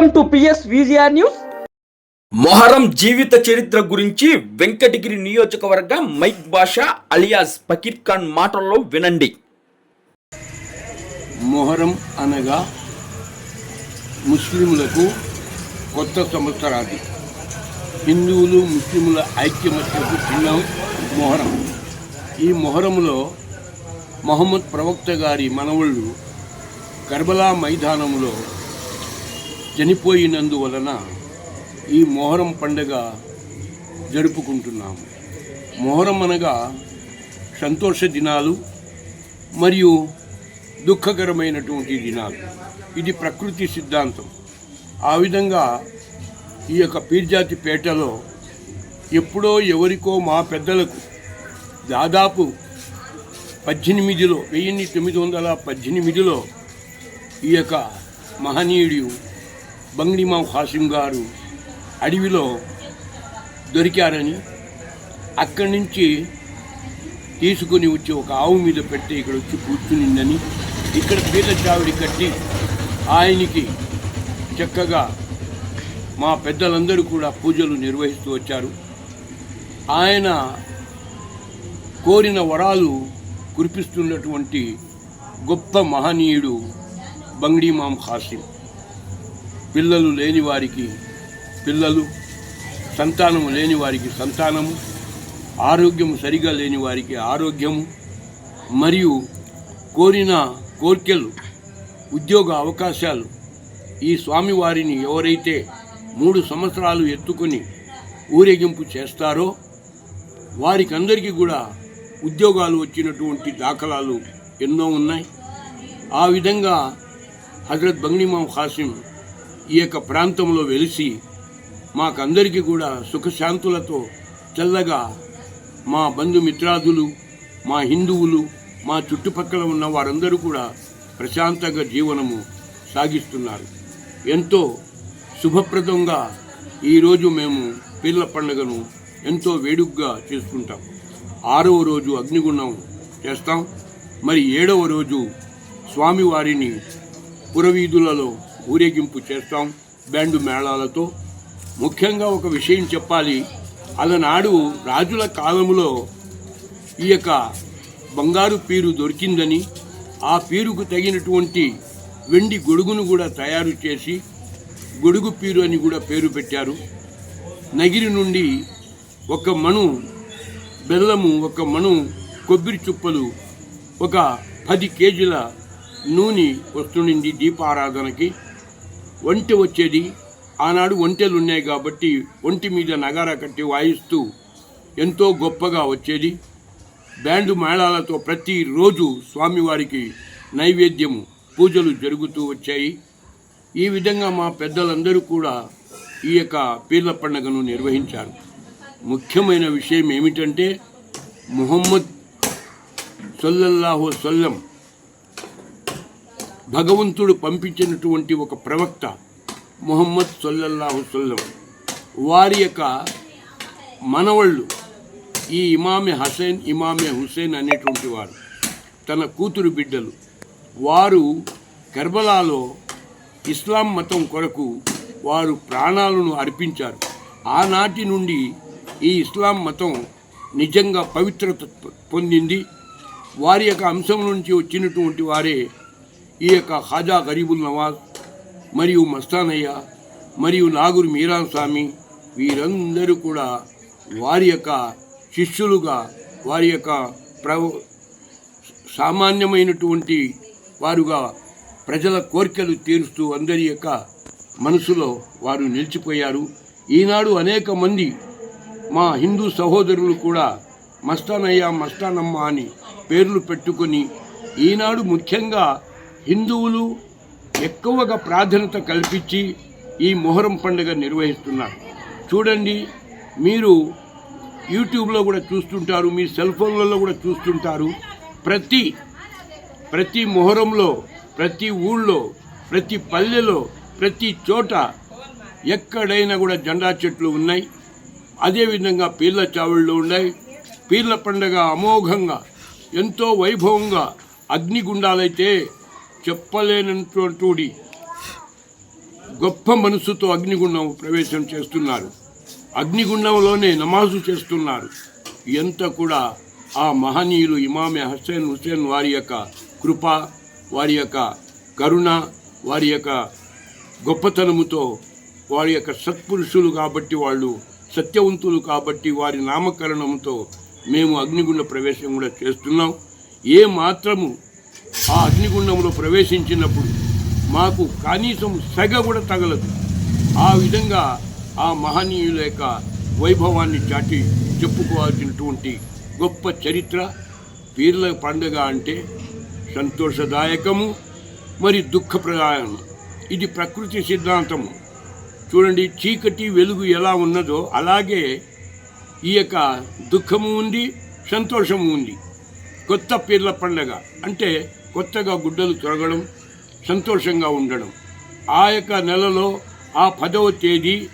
Welcome to PS VGR news. Muharram జీవిత చరిత్ర గురించి వెంకటగిరి నియోజకవర్గ మైక్ బాషా అలియాస్ ఫకీర్ ఖాన్ మాటల్లో వినండి. మొహరం అనగా ముస్లింలకు కొత్త సంవత్సరాది. హిందువులు ముస్లింల ఐక్యమత్యకు చిహ్నం మొహరం. ఈ మొహరంలో మహమ్మద్ ప్రవక్త గారి మనవళ్ళు కర్బలా మైదానంలో చనిపోయినందువలన ఈ మొహరం పండుగ జరుపుకుంటున్నాము. మొహరం అనగా సంతోష దినాలు మరియు దుఃఖకరమైనటువంటి దినాలు. ఇది ప్రకృతి సిద్ధాంతం. ఆ విధంగా ఈ యొక్క పీర్జాతి పేటలో ఎప్పుడో ఎవరికో మా పెద్దలకు దాదాపు పద్దెనిమిదిలో వెయ్యి తొమ్మిది వందల పద్దెనిమిదిలో ఈ యొక్క మహనీయుడు బంగ్డిమాం హాసిం గారు అడవిలో దొరికారని అక్కడి నుంచి తీసుకొని వచ్చి ఒక ఆవు మీద పెట్టి ఇక్కడ వచ్చి కూర్చునిందని ఇక్కడ పీత చావిడి కట్టి ఆయనకి చక్కగా మా పెద్దలందరూ కూడా పూజలు నిర్వహిస్తూ వచ్చారు. ఆయన కోరిన వరాలు కురిపిస్తున్నటువంటి గొప్ప మహనీయుడు బంగ్డీమాం హాసిం పిల్లలు లేని వారికి పిల్లలు సంతానము లేని వారికి సంతానము ఆరోగ్యము సరిగా లేని వారికి ఆరోగ్యము మరియు కోరిన కోర్కెలు ఉద్యోగ అవకాశాలు ఈ స్వామివారిని ఎవరైతే మూడు సంవత్సరాలు ఎత్తుకొని ఊరేగింపు చేస్తారో వారికి అందరికీ కూడా ఉద్యోగాలు వచ్చినటువంటి దాఖలాలు ఎన్నో ఉన్నాయి. ఆ విధంగా హజరత్ బంగ్నిమాం ఖాసిం ఈ యొక్క ప్రాంతంలో వెలిసి మాకందరికీ కూడా సుఖశాంతులతో చల్లగా మా బంధుమిత్రాదులు మా హిందువులు మా చుట్టుపక్కల ఉన్న వారందరూ కూడా ప్రశాంతంగా జీవనము సాగిస్తున్నారు. ఎంతో శుభప్రదంగా ఈరోజు మేము పీర్ల పండుగను ఎంతో వేడుగ్గా చేసుకుంటాం. ఆరవ రోజు అగ్నిగుణం చేస్తాం. మరి ఏడవ రోజు స్వామివారిని పురవీధులలో ఊరేగింపు చేస్తాం బ్యాండు మేళాలతో. ముఖ్యంగా ఒక విషయం చెప్పాలి. అలనాడు రాజుల కాలంలో ఈ యొక్క బంగారు పీరు దొరికిందని ఆ పీరుకు తగినటువంటి వెండి గొడుగును కూడా తయారు చేసి గొడుగు పీరు అని కూడా పేరు పెట్టారు. నగిరి నుండి ఒక మణు బెల్లము ఒక మణు కొబ్బరి చుప్పలు ఒక పది కేజీల నూనె వస్తుండింది దీపారాధనకి. ఒంటె వచ్చేది. ఆనాడు ఒంటెలు ఉన్నాయి కాబట్టి ఒంటి మీద నగారా కట్టి వాయిస్తూ ఎంతో గొప్పగా వచ్చేది. బ్యాండు మేళాలతో ప్రతిరోజు స్వామివారికి నైవేద్యము పూజలు జరుగుతూ వచ్చాయి. ఈ విధంగా మా పెద్దలందరూ కూడా ఈ యొక్క పీర్ల పండుగను నిర్వహించారు. ముఖ్యమైన విషయం ఏమిటంటే ముహమ్మద్ సొల్లల్లాహు సొల్లం భగవంతుడు పంపించినటువంటి ఒక ప్రవక్త మొహమ్మద్ సొల్లహుసల్లం వారి యొక్క మనవళ్ళు ఈ ఇమామె హసేన్ ఇమామె హుసేన్ అనేటువంటి వారు తన కూతురు బిడ్డలు. వారు కర్బలాలో ఇస్లాం మతం కొరకు వారు ప్రాణాలను అర్పించారు. ఆనాటి నుండి ఈ ఇస్లాం మతం నిజంగా పవిత్రత పొందింది. వారి యొక్క అంశం నుంచి వచ్చినటువంటి వారే ఈ యొక్క ఖాజా గరీబుల్ నవాజ్ మరియు మస్తానయ్య మరియు నాగురు మీరాన్ స్వామి వీరందరూ కూడా వారి యొక్క శిష్యులుగా వారి యొక్క ప్రవ సామాన్యమైనటువంటి వారుగా ప్రజల కోరికలు తీరుస్తూ అందరి యొక్క మనసులో వారు నిలిచిపోయారు. ఈనాడు అనేక మంది మా హిందూ సహోదరులు కూడా మస్తానయ్య మస్తానమ్మ అని పేర్లు పెట్టుకొని ఈనాడు ముఖ్యంగా హిందువులు ఎక్కువగా ప్రాధాన్యత కల్పించి ఈ మొహరం పండుగ నిర్వహిస్తున్నారు. చూడండి మీరు యూట్యూబ్లో కూడా చూస్తుంటారు మీ సెల్ ఫోన్లలో కూడా చూస్తుంటారు. ప్రతి ప్రతి మొహరంలో ప్రతి ఊళ్ళో ప్రతి పల్లెలో ప్రతి చోట ఎక్కడైనా కూడా జెండా చెట్లు ఉన్నాయి. అదేవిధంగా పీర్ల చావుళ్ళు ఉన్నాయి. పీర్ల పండుగ అమోఘంగా ఎంతో వైభవంగా అగ్నిగుండాలైతే చెప్పలేనటువంటి గొప్ప మనసుతో అగ్నిగుండం ప్రవేశం చేస్తున్నారు. అగ్నిగుండంలోనే నమాజు చేస్తున్నారు. ఎంత కూడా ఆ మహనీయులు ఇమామే హసేన్ హుస్సేన్ వారి యొక్క కృప వారి యొక్క కరుణ వారి యొక్క గొప్పతనముతో వారి యొక్క సత్పురుషులు కాబట్టి వాళ్ళు సత్యవంతులు కాబట్టి వారి నామకరణంతో మేము అగ్నిగుండ ప్రవేశం కూడా చేస్తున్నాం. ఏ మాత్రము ఆ అగ్నిగుండంలో ప్రవేశించినప్పుడు మాకు కనీసం సెగ కూడా తగలదు. ఆ విధంగా ఆ మహనీయుల యొక్క వైభవాన్ని చాటి చెప్పుకోవాల్సినటువంటి గొప్ప చరిత్ర పీర్ల పండుగ అంటే సంతోషదాయకము మరి దుఃఖప్రదాయము. ఇది ప్రకృతి సిద్ధాంతము. చూడండి చీకటి వెలుగు ఎలా ఉన్నదో అలాగే ఈ యొక్క దుఃఖము ఉంది సంతోషము ఉంది. కొత్త పీర్ల పండగ అంటే కొత్తగా గుడ్డలు తొరగడం సంతోషంగా ఉండడం. ఆ యొక్క నెలలో ఆ పదవ తేదీ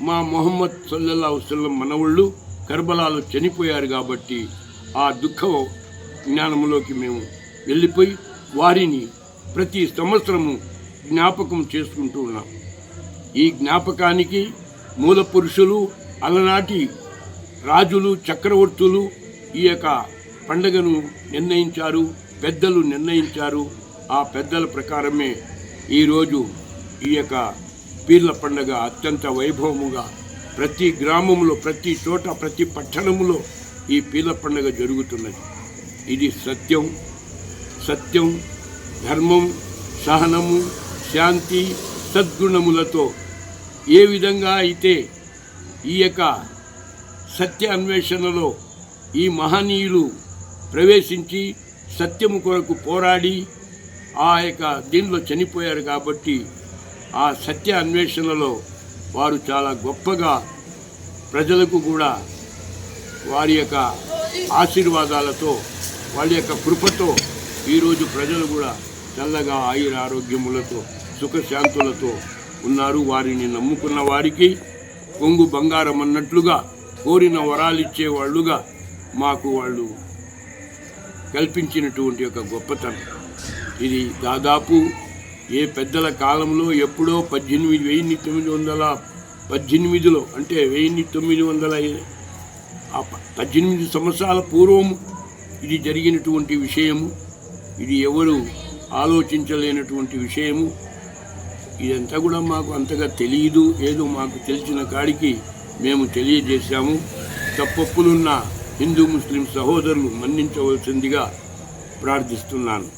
మా మొహమ్మద్ సల్లల్లా వసల్లం మనవుళ్ళు కర్బలాలో చనిపోయారు కాబట్టి ఆ దుఃఖ జ్ఞానంలోకి మేము వెళ్ళిపోయి వారిని ప్రతి సంవత్సరము జ్ఞాపకం చేసుకుంటూ ఉన్నాం. ఈ జ్ఞాపకానికి మూల పురుషులు అలనాటి రాజులు చక్రవర్తులు ఈ యొక్క పండుగను నిర్ణయించారు. పెద్దలు నిర్ణయించారు. ఆ పెద్దల ప్రకారమే ఈరోజు ఈ యొక్క పీర్ల పండగ అత్యంత వైభవముగా ప్రతి గ్రామంలో ప్రతి చోట ప్రతి పట్టణంలో ఈ పీర్ల పండగ జరుగుతున్నది. ఇది సత్యం. సత్యం ధర్మం సహనము శాంతి సద్గుణములతో ఏ విధంగా అయితే ఈ యొక్క సత్య అన్వేషణలో ఈ మహనీయులు ప్రవేశించి సత్యము కొరకు పోరాడి ఆ యొక్క దీనిలో చనిపోయారు కాబట్టి ఆ సత్య అన్వేషణలో వారు చాలా గొప్పగా ప్రజలకు కూడా వారి యొక్క ఆశీర్వాదాలతో వాళ్ళ యొక్క కృపతో ఈరోజు ప్రజలు కూడా చల్లగా ఆయుర ఆరోగ్యములతో సుఖశాంతులతో ఉన్నారు. వారిని నమ్ముకున్న వారికి కొంగు బంగారం అన్నట్లుగా కోరిన వరాలిచ్చే వాళ్ళుగా మాకు వాళ్ళు కల్పించినటువంటి ఒక గొప్పతనం. ఇది దాదాపు ఏ పెద్దల కాలంలో ఎప్పుడో పద్దెనిమిది వెయ్యి తొమ్మిది వందల పద్దెనిమిదిలో అంటే వెయ్యి తొమ్మిది వందల పద్దెనిమిది సంవత్సరాల పూర్వం ఇది జరిగినటువంటి విషయము. ఇది ఎవరు ఆలోచించలేనటువంటి విషయము. ఇదంతా కూడా మాకు అంతగా తెలియదు ఏదో మాకు తెలిసిన కాడికి మేము తెలియజేశాము. తప్పప్పులున్న హిందూ ముస్లిం సహోదరులు మన్నించవలసిందిగా ప్రార్థిస్తున్నాను.